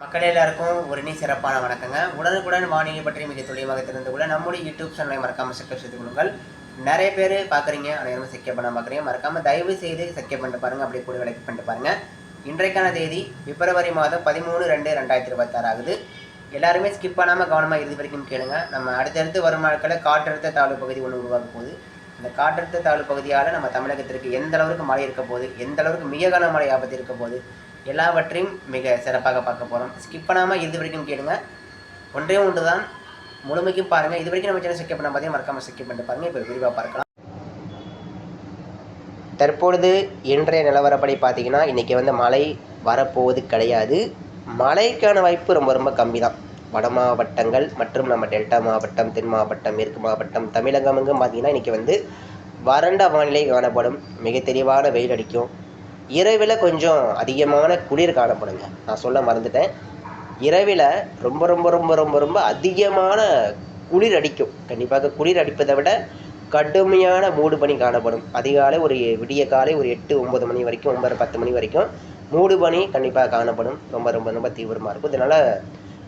மக்கள் எல்லாருக்கும் ஒரு நீ சிறப்பான வணக்கங்க. உடனுக்குடன் வானிலை பற்றி மிக துல்லியமாக தெரிந்து கொள்ள நம்முடைய யூடியூப் சேனலை மறக்காமல் சப்ஸ்கிரைப் செய்து கொள்ளுங்கள். நிறைய பேர் பார்க்குறீங்க அனைவரும் சக்கிய பண்ண பார்க்குறீங்க. மறக்காமல் தயவு செய்து சக்கிய பண்ணிட்டு பாருங்க அப்படி கூட விலைக்கு பண்ணிட்டு பாருங்க. இன்றைக்கான தேதி பிப்ரவரி மாதம் பதிமூணு ரெண்டு ரெண்டாயிரத்தி இருபத்தாறு ஆகுது. எல்லாருமே ஸ்கிப் பண்ணாமல் கவனமாக இறுதி வரைக்கும் கேளுங்க. நம்ம அடுத்தடுத்து வரும் நாட்களில் காற்றழுத்த தாழ்வு பகுதி ஒன்று உருவாக போகுது. இந்த காற்றழுத்த தாழ்வு பகுதியால் நம்ம தமிழகத்திற்கு எந்த அளவுக்கு மழை இருக்க போகுது எந்த அளவுக்கு மிக கனமழை ஆபத்து இருக்க போகுது எல்லாவற்றையும் மிக சிறப்பாக பார்க்க போகிறோம் ஸ்கிப் பண்ணாமல் இது வரைக்கும் கேளுங்க. ஒன்றே ஒன்று தான். முழுமைக்கும் பாருங்கள் இது வரைக்கும் நம்ம சேனல் செக் பண்ண பார்த்தீங்க மறக்காமல் செக் பண்ணிட்டு பாருங்கள் இப்போ விரிவாக பார்க்கலாம். தற்பொழுது இன்றைய நிலவரப்படி பார்த்தீங்கன்னா இன்றைக்கி வந்து மழை வரப்போவது கிடையாது. மழைக்கான வாய்ப்பு ரொம்ப ரொம்ப கம்மி தான் வட மாவட்டங்கள் மற்றும் நம்ம டெல்டா மாவட்டம் தென் மாவட்டம் மேற்கு மாவட்டம் தமிழகம் எங்கும் பார்த்தீங்கன்னா இன்றைக்கி வந்து வறண்ட வானிலை காணப்படும். மிக தெளிவான வெயில் அடிக்கும். இரவில் கொஞ்சம் அதிகமான குளிர் காணப்படுங்க. நான் சொல்ல மறந்துட்டேன். இரவில் ரொம்ப ரொம்ப ரொம்ப ரொம்ப ரொம்ப அதிகமான குளிர் அடிக்கும். கண்டிப்பாக குளிர் அடிப்பதை விட கடுமையான மூடு பனி காணப்படும். அதிகாலை ஒரு விடிய காலை ஒரு எட்டு ஒம்பது மணி வரைக்கும் ஒன்பது பத்து மணி வரைக்கும் மூடு பனி கண்டிப்பாக காணப்படும். ரொம்ப ரொம்ப ரொம்ப தீவிரமாக இருக்கும். இதனால்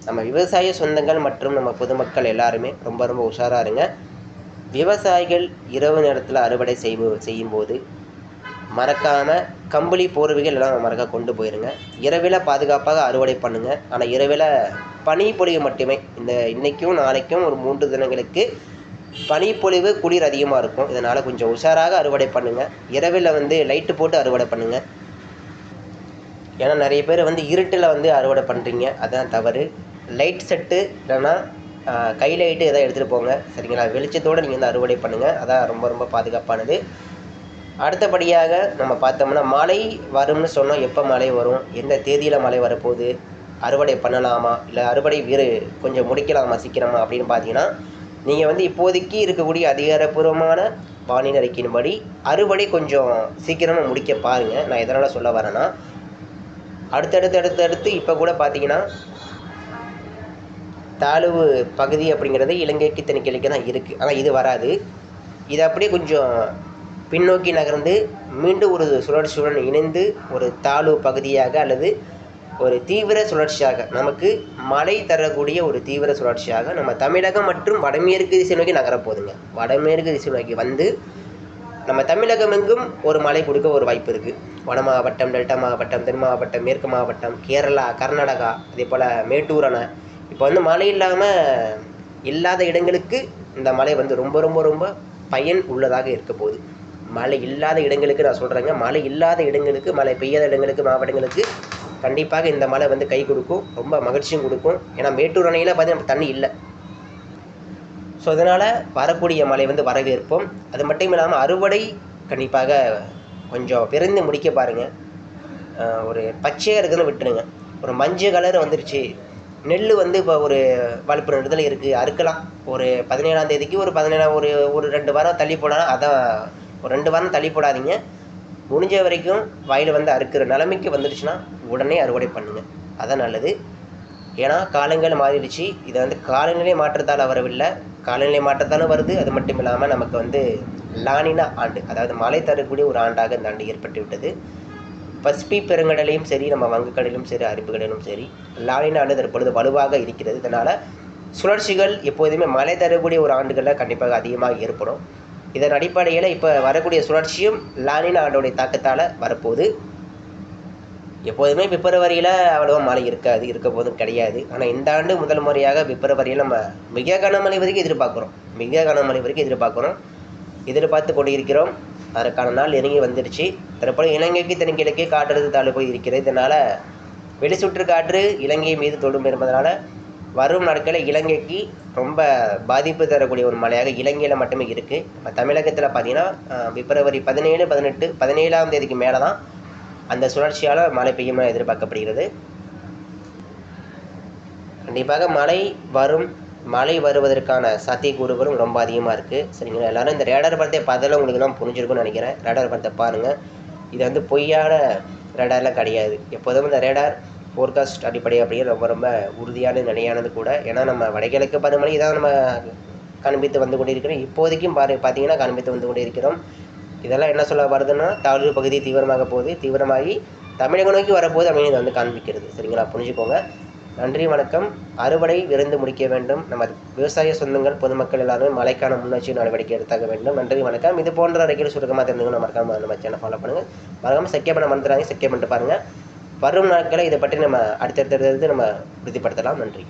நம்ம விவசாய சொந்தங்கள் மற்றும் நம்ம பொதுமக்கள் எல்லாருமே ரொம்ப ரொம்ப உஷாராக இருங்க. விவசாயிகள் இரவு நேரத்தில் அறுவடை செய்வ செய்யும்போது மறக்காமல் கம்பளி போர்வைகள் எல்லாம் மறக்க கொண்டு போயிருங்க. இரவில் பாதுகாப்பாக அறுவடை பண்ணுங்கள் ஆனால் இரவில் பனிப்பொழிவு மட்டுமே. இந்த இன்றைக்கும் நாளைக்கும் ஒரு மூன்று தினங்களுக்கு பனிப்பொழிவு குளிர் அதிகமாக இருக்கும். இதனால் கொஞ்சம் உஷாராக அறுவடை பண்ணுங்கள் இரவில் வந்து லைட்டு போட்டு அறுவடை பண்ணுங்கள் ஏன்னா நிறைய பேர் வந்து இருட்டில் வந்து அறுவடை பண்ணுறீங்க அதுதான் தவறு. லைட் செட்டு இல்லைன்னா கை லைட்டு எதாவது எடுத்துகிட்டு போங்க. சரிங்களா? வெளிச்சத்தோடு நீங்கள் வந்து அறுவடை பண்ணுங்கள் அதான் ரொம்ப ரொம்ப பாதுகாப்பானது. அடுத்தபடியாக நம்ம பார்த்தோம்னா மழை வரும்னு சொன்னோம் எப்போ மழை வரும்? எந்த தேதியில் மழை வரப்போகுது? அறுவடை பண்ணலாமா? இல்லை அறுவடை வீறு கொஞ்சம் முடிக்கலாமா சீக்கிரமா அப்படின்னு பார்த்தீங்கன்னா நீங்கள் வந்து இப்போதைக்கு இருக்கக்கூடிய அதிகாரப்பூர்வமான வானிலை அறிக்கையின்படி அறுவடை கொஞ்சம் சீக்கிரமாக முடிக்க பாருங்கள் நான் எதனால் சொல்ல வரேன்னா அடுத்தடுத்து அடுத்தடுத்து இப்போ கூட பார்த்தீங்கன்னா தாழ்வு பகுதி அப்படிங்கிறது இலங்கைக்கு தென்கிழக்கு தான் இருக்குது ஆனால் இது வராது. இது அப்படியே கொஞ்சம் பின்னோக்கி நகர்ந்து மீண்டும் ஒரு சுழற்சியுடன் இணைந்து ஒரு தாழ்வு பகுதியாக அல்லது ஒரு தீவிர சுழற்சியாக நமக்கு மழை தரக்கூடிய ஒரு தீவிர சுழற்சியாக நம்ம தமிழகம் மற்றும் வடமேற்கு திசை நோக்கி நகரப்போகுதுங்க வடமேற்கு திசை நோக்கி வந்து நம்ம தமிழகம் எங்கும் ஒரு மழை கொடுக்க ஒரு வாய்ப்பு இருக்குது வட மாவட்டம் டெல்டா மாவட்டம் தென் மாவட்டம் மேற்கு மாவட்டம் கேரளா கர்நாடகா அதே போல் மேட்டூர் அணை. இப்போ வந்து மழை இல்லாமல் இல்லாத இடங்களுக்கு இந்த மழை வந்து ரொம்ப ரொம்ப ரொம்ப பயன் உள்ளதாக இருக்க போகுது. மழை இல்லாத இடங்களுக்கு நான் சொல்கிறேங்க மழை இல்லாத இடங்களுக்கு மழை பெய்யாத இடங்களுக்கு மாவட்டங்களுக்கு கண்டிப்பாக இந்த மழை வந்து கை கொடுக்கும். ரொம்ப மகிழ்ச்சியும் கொடுக்கும். ஏன்னா மேட்டூர் அணையில் பார்த்தீங்கன்னா தண்ணி இல்லை. ஸோ அதனால் வரக்கூடிய மழை வந்து வரவேற்போம் அது மட்டும் இல்லாமல் அறுவடை கண்டிப்பாக கொஞ்சம் விரைந்து முடிக்க பாருங்கள் ஒரு பச்சையாக இருக்குதுன்னு விட்டுருங்க. ஒரு மஞ்சள் கலர் வந்துருச்சு. நெல் வந்து இப்போ ஒரு வளர்ப்பு இடத்துல இருக்குது அறுக்கலாம். ஒரு பதினேழாம் தேதிக்கு ஒரு பதினேழாம் ஒரு ஒரு ரெண்டு வாரம் தள்ளி போனால் அதான் ஒரு ரெண்டு வாரம் தள்ளி போடாதீங்க. முடிஞ்ச வரைக்கும் வயல் வந்து அறுக்கிற நிலைமைக்கு வந்துடுச்சுன்னா உடனே அறுவடை பண்ணுங்கள் அதான் நல்லது. ஏன்னா காலங்கள் மாறிடுச்சு. இதை வந்து காலநிலை மாற்றத்தால் வரவில்லை. காலநிலை மாற்றத்தாலும் வருது. அது மட்டும் இல்லாமல் நமக்கு வந்து லானினா ஆண்டு அதாவது மழை தரக்கூடிய ஒரு ஆண்டாக இந்த ஆண்டு ஏற்பட்டு விட்டது. பசிபி பெருங்கடலையும் சரி நம்ம வங்கக்கடலும் சரி அரபிக்கடலும் சரி லானினா ஆண்டு தற்பொழுது வலுவாக இருக்கிறது. இதனால் சுழற்சிகள் எப்போதுமே மழை தரக்கூடிய ஒரு ஆண்டுகளில் கண்டிப்பாக அதிகமாக ஏற்படும். இதன் அடிப்படையில் இப்போ வரக்கூடிய சுழற்சியும் லானின் ஆண்டோடைய தாக்கத்தால் வரப்போகுது. எப்போதுமே பிப்ரவரியில் அவ்வளோவா மழை இருக்காது இருக்க போதும் கிடையாது. ஆனால் இந்த ஆண்டு முதல் முறையாக பிப்ரவரியில் நம்ம மிக கனமழை வரைக்கும் எதிர்பார்க்குறோம். மிக கனமழை வரைக்கும் எதிர்பார்க்குறோம். எதிர்பார்த்து கொண்டு இருக்கிறோம் அதற்கான நாள் இறங்கி வந்துடுச்சு தற்போது இலங்கைக்கு தென்கிழக்கே காற்றழுத்த தாழ்வு போய் இருக்கிறது. இதனால் வெளிச்சுற்று காற்று இலங்கை மீது தொடும் என்பதனால் வரும் நாட்களில் இலங்கைக்கு ரொம்ப பாதிப்பு தரக்கூடிய ஒரு மழையாக இலங்கையில் மட்டுமே இருக்குது இப்போ தமிழகத்தில் பார்த்தீங்கன்னா பிப்ரவரி பதினேழு பதினெட்டு பதினேழாம் தேதிக்கு மேலே தான் அந்த சுழற்சியால் மழை பெய்யும் எதிர்பார்க்கப்படுகிறது. கண்டிப்பாக மழை வரும் மழை வருவதற்கான சாத்தியக்கூறுகளும் ரொம்ப அதிகமாக இருக்குது சரிங்களா? எல்லாரும் இந்த ரேடார் படத்தை பார்த்தாலும் உங்களுக்கு எல்லாம் புரிஞ்சிருக்கும்னு நினைக்கிறேன். ரேடார் படத்தை பாருங்கள் இது வந்து பொய்யான ரேடார்லாம் கிடையாது. எப்போதும் இந்த ரேடார் ஃபோர்காஸ்ட் அடிப்படை அப்படியே ரொம்ப ரொம்ப உறுதியான நிலையானது கூட. ஏன்னா நம்ம வடகிழக்கு பருவமழை இதான் நம்ம காண்பித்து வந்து கொண்டிருக்கிறோம். இப்போதைக்கும் பாரு பார்த்தீங்கன்னா காண்பித்து வந்து கொண்டிருக்கிறோம். இதெல்லாம் என்ன சொல்ல வருதுன்னா தாழ்வு பகுதி தீவிரமாக போகுது. தீவிரமாகி தமிழக நோக்கி வரப்போகுது அப்படின்னு இதை வந்து காண்பிக்கிறது. சரிங்களா? புரிஞ்சுக்கோங்க. நன்றி வணக்கம். அறுவடை விரைந்து முடிக்க வேண்டும். நம்ம விவசாய சொந்தங்கள் பொதுமக்கள் எல்லாருமே மழைக்கான முன்னெச்சரிக்கை நடவடிக்கை எடுத்தாக வேண்டும். நன்றி வணக்கம். இது போன்ற அறிக்கையில் சுருக்கமாக தெரிஞ்சுக்கணும் மறக்காம நம்ம சேனல் ஃபாலோ பண்ணுங்கள் மறக்காமல் செக்கே பண்ண மறந்துடாங்க செக்கே பண்ணிட்டு பாருங்கள் வரும் நாட்களை இதை பற்றி நம்ம அடுத்தடுத்தது நம்ம உறுதிப்படுத்தலாம். நன்றி.